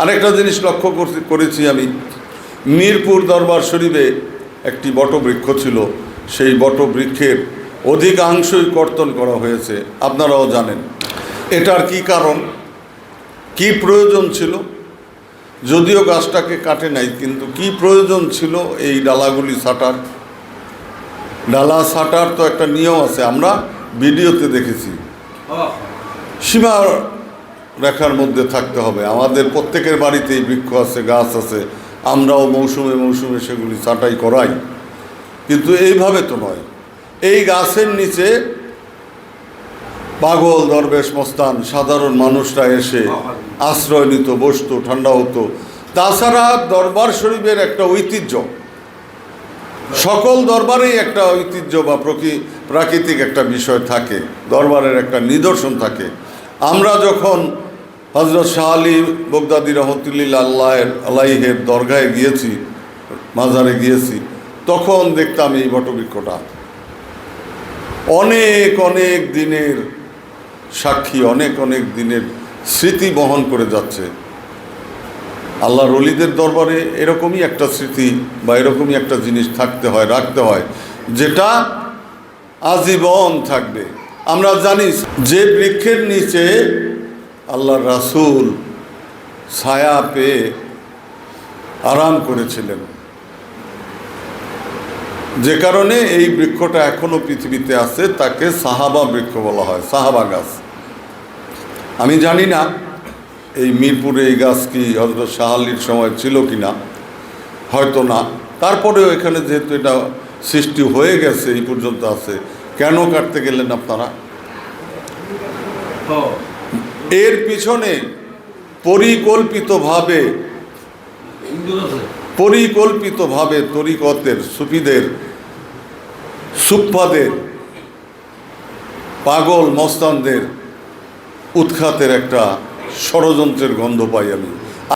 আরেকটা জিনিস লক্ষ্য করেছি আমি। মিরপুর দরবার শরীফে একটি বটবৃক্ষ ছিল। সেই বটবৃক্ষের অধিকাংশই কর্তন করা হয়েছে। আপনারাও জানেন। এটার কি কারণ? কি প্রয়োজন ছিল? যদিও গাছটাকে কাটে নাই, কিন্তু কি প্রয়োজন ছিল এই ডালাগুলি ছাটার? ডালা ছাটার তো একটা নিয়ম আছে, আমরা ভিডিওতে দেখেছি। সীমা রেখার মধ্যে থাকতে হবে। আমাদের প্রত্যেকের বাড়িতেই বৃক্ষ আছে, গাছ আছে। আমরাও মৌসুমে মৌসুমে সেগুলি ছাঁটাই করাই। কিন্তু এইভাবে তো নয়। এই গাছের নিচে পাগল, দরবেশ, মস্তান, সাধারণ মানুষরা এসে আশ্রয় নিত বসতো, ঠান্ডা হতো। তাছাড়া দরবার শরীফের একটা ঐতিহ্য। সকল দরবারেই একটা ঐতিহ্য বা প্রকৃ, প্রাকৃতিক একটা বিষয় থাকে। দরবারের একটা নিদর্শন থাকে। আমরা যখন হজরত শাহ আলী বগদাদি রহমতুল্লিল আল্লাহের আলাইহের দরগায় গিয়েছি, মাজারে গিয়েছি, তখন দেখতাম এই বটবৃক্ষটা। অনেক অনেক দিনের সাক্ষী, অনেক অনেক দিনের স্মৃতি বহন করে যাচ্ছে। আল্লাহ রলিদের দরবারে এরকমই একটা স্মৃতি বা এরকমই একটা জিনিস থাকতে হয়, রাখতে হয়, যেটা আজীবন থাকবে। আমরা জানি যে বৃক্ষের নিচে আল্লাহ রাসুল ছায়া পেয়ে আরাম করেছিলেন। যে কারণে এই বৃক্ষটা এখনও পৃথিবীতে আছে, তাকে সাহাবা বৃক্ষ বলা হয়, সাহাবা গাছ। আমি জানি না এই মিরপুরে এই গাছ কি হজরত শাহালির সময় ছিল কি না হয়তো না। তারপরেও এখানে যেহেতু এটা সৃষ্টি হয়ে গেছে, এই পর্যন্ত আছে, কেন কাটতে গেলেন আপনারা? এর পিছনে পরিকল্পিতভাবে পরিকল্পিতভাবে তরিকতের সুফিদের সুফাদের পাগল মস্তানদের উৎখাতের একটা ষড়যন্ত্রের গন্ধ পাই আমি।